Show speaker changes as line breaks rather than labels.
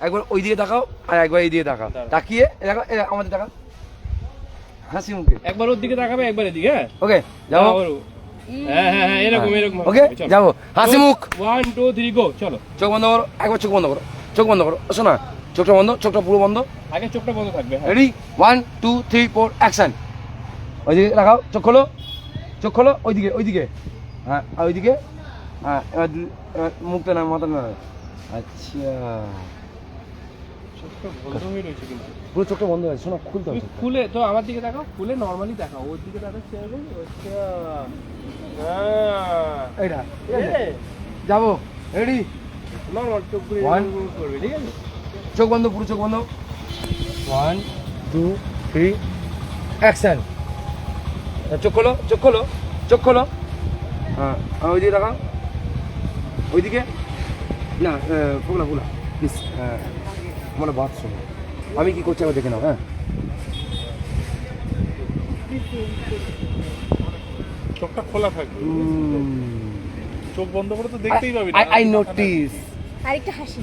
একবার ওই দিকে তাকাও আর একবার এই দিকে তাকাও। তাকিয়ে দেখো আমাদের তাকাও। হাসি মুখে
একবার ওর দিকে তাকাবে একবার এদিকে হ্যাঁ?
ওকে যাব
হ্যাঁ হ্যাঁ হ্যাঁ এরকম এরকম।
ওকে যাব। হাসি মুখ
ওয়ান টু থ্রি গো চলো।
চোখ বন্ধ করো একবার চোখ বন্ধ করো চোখ বন্ধ করো। শোনা চোখটা বন্ধ চোখটা পুরো বন্ধ।
আগে চোখটা বন্ধ থাকবে হ্যাঁ।
Ready one two three four action ওইদিকে রাখাও চোখ খোলো। চোখ খোলো ওইদিকে ওইদিকে। হ্যাঁ আর ওইদিকে। হ্যাঁ এবার এবার মুখটা না মাথা না। আচ্ছা
চোখটা বন্ধ হয়ে রয়েছে কিন্তু
পুরো চোখটা বন্ধ আছে শোনা খুলতে হবে
খুলে তো আমার দিকে তাকাও খুলে নর্মালি তাকাও ওর দিকে
ঠিক আছে? যাব রেডি
নর্মাল চোখ করে করবে ঠিক আছে?
চোখ বন্ধ পুরো চোখ বন্ধ। ওয়ান টু থ্রি অ্যাকশন চোখ খোলো চোখ খোলো চোখ খোলো। হ্যাঁ ওইদিকে দেখাও ওইদিকে? না ফুলা ফুলা প্লিজ হ্যাঁ। আমার বাদ শোনো আমি কি করছি আমি দেখে নাও হ্যাঁ?
চোখটা খোলা থাকবে। চোখ বন্ধ করে তো দেখতেই পাবি
আই আই নোটিস
আরেকটা হাসি।